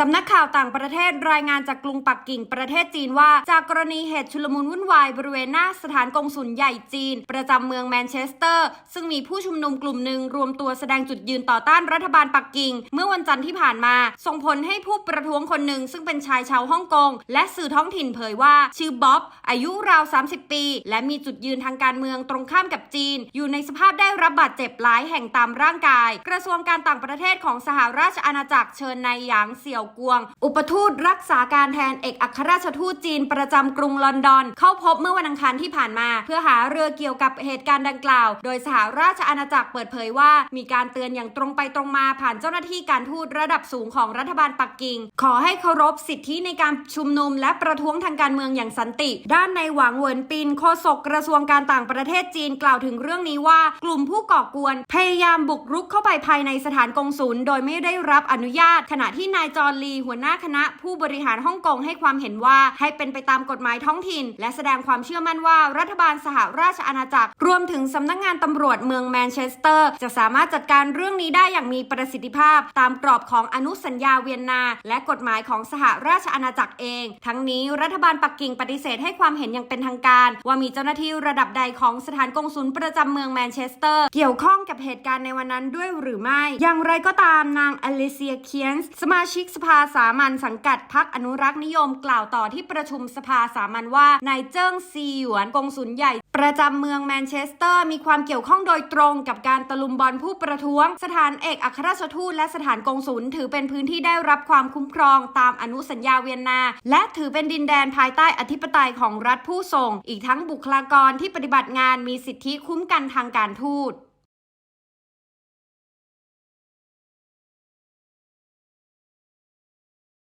สำนักข่าวต่างประเทศรายงานจากกรุงปักกิ่งประเทศจีนว่า จากกรณีเหตุชุลมุนวุ่นวายบริเวณหน้าสถานกงสุลใหญ่จีน ประจำเมืองแมนเชสเตอร์ ซึ่งมีผู้ชุมนุมกลุ่มหนึ่งรวมตัวแสดงจุดยืนต่อต้านรัฐบาลปักกิ่ง เมื่อวันจันทร์ที่ผ่านมา ส่งผลให้ผู้ประท้วงคนหนึ่ง ซึ่งเป็นชายชาวฮ่องกง และสื่อท้องถิ่นเผยว่า ชื่อบ๊อบ อายุราว 30 ปี และมีจุดยืนทางการเมืองตรงข้ามกับจีน อยู่ในสภาพได้รับบาดเจ็บหลายแห่งตามร่างกาย กระทรวงการต่างประเทศของสหราชอาณาจักรเชิญนายหยางเสี่ยวกวง อุปทูตรักษาการแทนเอกอัครราชทูตจีนประจำกรุงลอนดอน เข้าพบเมื่อวันอังคารที่ผ่านมา เพื่อหาเรือเกี่ยวกับเหตุการณ์ดังกล่าว โดยสหราชอาณาจักรเปิดเผยว่า มีการเตือนอย่างตรงไปตรงมาผ่านเจ้าหน้าที่การทูตระดับสูงของรัฐบาลปักกิ่ง ขอให้เคารพสิทธิในการชุมนุม และประท้วงทางการเมืองอย่างสันติ ด้านในหวังเหวินปินโฆษกกระทรวงการต่างประเทศจีนกล่าวถึงเรื่องนี้ว่า กลุ่มผู้ก่อกวน พยายามบุกรุกเข้าไปภายในสถานกงศูนย์โดยไม่ได้รับอนุญาต ขณะที่นายจอร์นลีหัวหน้าคณะผู้บริหารฮ่องกงให้ความเห็นว่าให้เป็นไปตามกฎหมายท้องถิ่น และแสดงความเชื่อมั่นว่ารัฐบาลสหราชอาณาจักร รวมถึงสำนักงานตำรวจเมืองแมนเชสเตอร์ จะสามารถจัดการเรื่องนี้ได้อย่างมีประสิทธิภาพ ตามกรอบของอนุสัญญาเวียนนา และกฎหมายของสหราชอาณาจักรเอง ทั้งนี้รัฐบาลปักกิ่งปฏิเสธให้ความเห็นอย่างเป็นทางการ ว่ามีเจ้าหน้าที่ระดับใดของสถานกงสุลประจำเมืองแมนเชสเตอร์ เกี่ยวข้องกับเหตุการณ์ในวันนั้นด้วยหรือไม่ อย่างไรก็ตามนางอลิเซียเคียนส์สมาชิกสภภาสามัญสังกัดพรรคอนุรักษ์นิยมกล่าวต่อที่ประชุมสภาสามัญว่านายเจิ้งซีหยวนกงสุลใหญ่ ประจำเมืองแมนเชสเตอร์ มีความเกี่ยวข้องโดยตรงกับการตะลุมบอลผู้ประท้วง สถานเอกอัครราชทูตและสถานกงสุลถือเป็นพื้นที่ได้รับความคุ้มครองตามอนุสัญญาเวียนนา และถือเป็นดินแดนภายใต้อธิปไตยของรัฐผู้ส่ง อีกทั้งบุคลากรที่ปฏิบัติงานมีสิทธิคุ้มกันทางการทูต